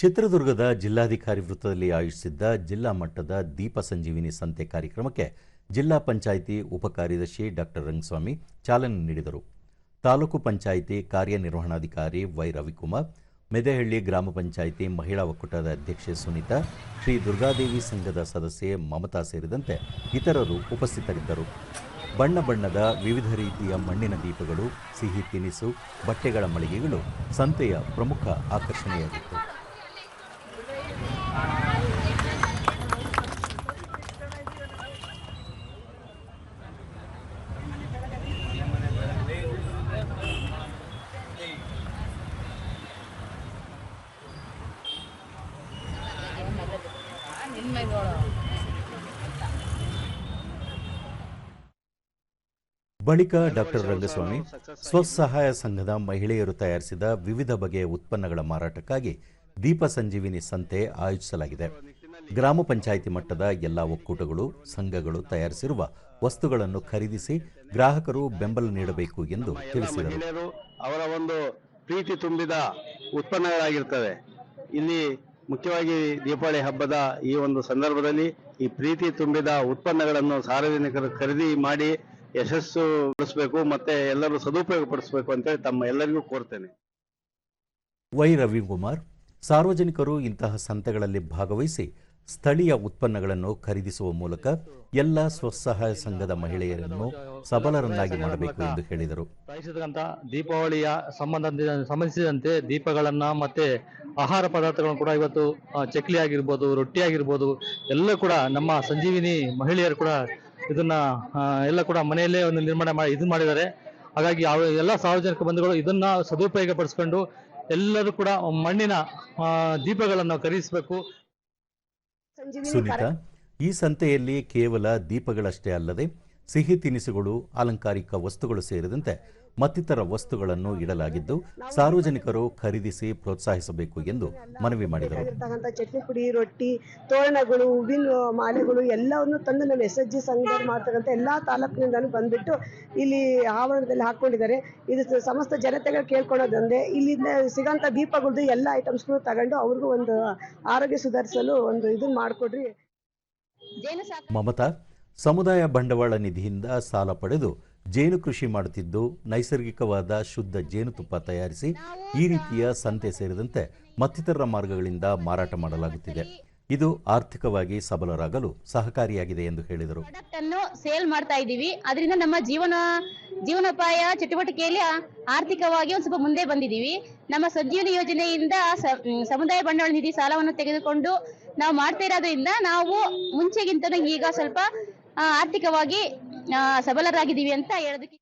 ಚಿತ್ರದುರ್ಗದ ಜಿಲ್ಲಾಧಿಕಾರಿ ವೃತ್ತದಲ್ಲಿ ಆಯೋಜಿಸಿದ್ದ ಜಿಲ್ಲಾ ಮಟ್ಟದ ದೀಪ ಸಂಜೀವಿನಿ ಸಂತೆ ಕಾರ್ಯಕ್ರಮಕ್ಕೆ ಜಿಲ್ಲಾ ಪಂಚಾಯಿತಿ ಉಪಕಾರ್ಯದರ್ಶಿ ಡಾಕ್ಟರ್ ರಂಗಸ್ವಾಮಿ ಚಾಲನೆ ನೀಡಿದರು. ತಾಲೂಕು ಪಂಚಾಯಿತಿ ಕಾರ್ಯನಿರ್ವಹಣಾಧಿಕಾರಿ ವೈ ರವಿಕುಮಾರ್, ಮೆದೆಹಳ್ಳಿ ಗ್ರಾಮ ಪಂಚಾಯಿತಿ ಮಹಿಳಾ ಒಕ್ಕೂಟದ ಅಧ್ಯಕ್ಷೆ ಸುನೀತಾ, ಶ್ರೀ ದುರ್ಗಾದೇವಿ ಸಂಘದ ಸದಸ್ಯೆ ಮಮತಾ ಸೇರಿದಂತೆ ಇತರರು ಉಪಸ್ಥಿತರಿದ್ದರು. ಬಣ್ಣ ಬಣ್ಣದ ವಿವಿಧ ರೀತಿಯ ಮಣ್ಣಿನ ದೀಪಗಳು, ಸಿಹಿ ತಿನಿಸು, ಬಟ್ಟೆಗಳ ಮಳಿಗೆಗಳು ಸಂತೆಯ ಪ್ರಮುಖ ಆಕರ್ಷಣೆಯಾಗಿತ್ತು. ಬಳಿಕ ಡಾಕ್ಟರ್ ರಂಗಸ್ವಾಮಿ ಸ್ವಸಹಾಯ ಸಂಘದ ಮಹಿಳೆಯರು ತಯಾರಿಸಿದ ವಿವಿಧ ಬಗೆಯ ಉತ್ಪನ್ನಗಳ ಮಾರಾಟಕ್ಕಾಗಿ ದೀಪ ಸಂಜೀವಿನಿ ಸಂತೆ ಆಯೋಜಿಸಲಾಗಿದೆ. ಗ್ರಾಮ ಪಂಚಾಯಿತಿ ಮಟ್ಟದ ಎಲ್ಲ ಒಕ್ಕೂಟಗಳು ಸಂಘಗಳು ತಯಾರಿಸಿರುವ ವಸ್ತುಗಳನ್ನು ಖರೀದಿಸಿ ಗ್ರಾಹಕರು ಬೆಂಬಲ ನೀಡಬೇಕು ಎಂದು ತಿಳಿಸಿದರು. ಅವರ ಒಂದು ಪ್ರೀತಿ ತುಂಬಿದ ಉತ್ಪನ್ನಗಳಾಗಿರ್ತವೆ. ಇಲ್ಲಿ ಮುಖ್ಯವಾಗಿ ದೀಪಾವಳಿ ಹಬ್ಬದ ಈ ಒಂದು ಸಂದರ್ಭದಲ್ಲಿ ಈ ಪ್ರೀತಿ ತುಂಬಿದ ಉತ್ಪನ್ನಗಳನ್ನು ಸಾರ್ವಜನಿಕರು ಖರೀದಿ ಮಾಡಿ ಯಶಸ್ಸು ಪಡಿಸಬೇಕು ಮತ್ತೆ ಎಲ್ಲರೂ ಸದುಪಯೋಗ ಪಡಿಸಬೇಕು ಅಂತೇಳಿ ತಮ್ಮ ಎಲ್ಲರಿಗೂ ಕೋರ್ತೇನೆ. ವೈ ರವಿಕುಮಾರ್, ಸಾರ್ವಜನಿಕರು ಇಂತಹ ಸಂತೆಗಳಲ್ಲಿ ಭಾಗವಹಿಸಿ ಸ್ಥಳೀಯ ಉತ್ಪನ್ನಗಳನ್ನು ಖರೀದಿಸುವ ಮೂಲಕ ಎಲ್ಲ ಸ್ವಸಹಾಯ ಸಂಘದ ಮಹಿಳೆಯರನ್ನು ಸಬಲರನ್ನಾಗಿ ಮಾಡಬೇಕು ಎಂದು ಹೇಳಿದರು. ದೀಪಾವಳಿಯ ಸಂಬಂಧ ಸಂಬಂಧಿಸಿದಂತೆ ದೀಪಗಳನ್ನ ಮತ್ತೆ ಆಹಾರ ಪದಾರ್ಥಗಳನ್ನು ಕೂಡ ಇವತ್ತು ಚಕ್ಲಿ ಆಗಿರ್ಬೋದು, ರೊಟ್ಟಿ ಆಗಿರ್ಬೋದು, ಎಲ್ಲ ಕೂಡ ನಮ್ಮ ಸಂಜೀವಿನಿ ಮಹಿಳೆಯರು ಕೂಡ ಇದನ್ನ ಎಲ್ಲ ಕೂಡ ಮನೆಯಲ್ಲೇ ಒಂದು ನಿರ್ಮಾಣ ಮಾಡಿ, ಇದು ಮಾಡಿದ್ದಾರೆ. ಹಾಗಾಗಿ ಎಲ್ಲ ಸಾರ್ವಜನಿಕ ಬಂಧುಗಳು ಇದನ್ನ ಸದುಪಯೋಗ ಪಡಿಸ್ಕೊಂಡು ಎಲ್ಲರೂ ಕೂಡ ಮಣ್ಣಿನ ದೀಪಗಳನ್ನು ಖರೀದಿಸಬೇಕು. ಸುನೀತಾ ಈ ಸಂತೆಯಲ್ಲಿ ಕೇವಲ ದೀಪಗಳಷ್ಟೇ ಅಲ್ಲದೆ ಸಿಹಿ ತಿನಿಸುಗಳು ಅಲಂಕಾರಿಕ ವಸ್ತುಗಳು ಸೇರಿದಂತೆ ಮತ್ತಿತರ ವಸ್ತುಗಳನ್ನು ಇಡಲಾಗಿದ್ದು ಸಾರ್ವಜನಿಕರು ಖರೀದಿಸಿ ಪ್ರೋತ್ಸಾಹಿಸಬೇಕು ಎಂದು ಮನವಿ ಮಾಡಿದರು. ಚಟ್ನಿ ಪುಡಿ ರೊಟ್ಟಿ ತೋರಣಗಳು ಹೂವಿನ ಮಾಲೆಗಳು ಎಲ್ಲವನ್ನು ತಂದು ನಮ್ಮ ಎಸ್ ಎಸ್ ಜಿ ಸಂಘದಲ್ಲಿ ಮಾಡ್ತಕ್ಕಂಥ ಎಲ್ಲಾ ತಾಲೂಕಿನಿಂದಲೂ ಬಂದ್ಬಿಟ್ಟು ಇಲ್ಲಿ ಆವರಣದಲ್ಲಿ ಹಾಕೊಂಡಿದ್ದಾರೆ. ಇದು ಸಮಸ್ತ ಜನತೆಗಳು ಕೇಳ್ಕೊಳ್ಳೋದಂದ್ರೆ ಇಲ್ಲಿಂದ ಸಿಗೋಂಥ ದೀಪಗಳದ್ದು ಎಲ್ಲ ಐಟಮ್ಸ್ಗಳು ತಗೊಂಡು ಅವ್ರಿಗೂ ಒಂದು ಆರೋಗ್ಯ ಸುಧಾರಿಸಲು ಒಂದು ಇದನ್ನ ಮಾಡಿಕೊಡ್ರಿ. ಮಮತಾ ಸಮುದಾಯ ಬಂಡವಾಳ ನಿಧಿಯಿಂದ ಸಾಲ ಪಡೆದು ಜೇನು ಕೃಷಿ ಮಾಡುತ್ತಿದ್ದು ನೈಸರ್ಗಿಕವಾದ ಶುದ್ಧ ಜೇನುತುಪ್ಪ ತಯಾರಿಸಿ ಈ ರೀತಿಯ ಸಂತೆ ಸೇರಿದಂತೆ ಮತ್ತಿತರ ಮಾರ್ಗಗಳಿಂದ ಮಾರಾಟ ಮಾಡಲಾಗುತ್ತಿದೆ. ಇದು ಆರ್ಥಿಕವಾಗಿ ಸಬಲರಾಗಲು ಸಹಕಾರಿಯಾಗಿದೆ ಎಂದು ಹೇಳಿದರು. ಸೇಲ್ ಮಾಡ್ತಾ ಇದ್ದೀವಿ. ಅದರಿಂದ ನಮ್ಮ ಜೀವನ, ಜೀವನೋಪಾಯ ಚಟುವಟಿಕೆಯಲ್ಲಿ ಆರ್ಥಿಕವಾಗಿ ಒಂದು ಸ್ವಲ್ಪ ಮುಂದೆ ಬಂದಿದ್ದೀವಿ. ನಮ್ಮ ಸಂಜೀವನಿ ಯೋಜನೆಯಿಂದ ಸಮುದಾಯ ಬಂಡವಾಳ ನಿಧಿ ಸಾಲವನ್ನು ತೆಗೆದುಕೊಂಡು ನಾವು ಮಾಡ್ತಾ ಇರೋದ್ರಿಂದ ನಾವು ಮುಂಚೆಗಿಂತ ಈಗ ಸ್ವಲ್ಪ ಆರ್ಥಿಕವಾಗಿ ಸಬಲರಾಗಿದ್ದೀವಿ ಅಂತ ಹೇಳೋದಕ್ಕೆ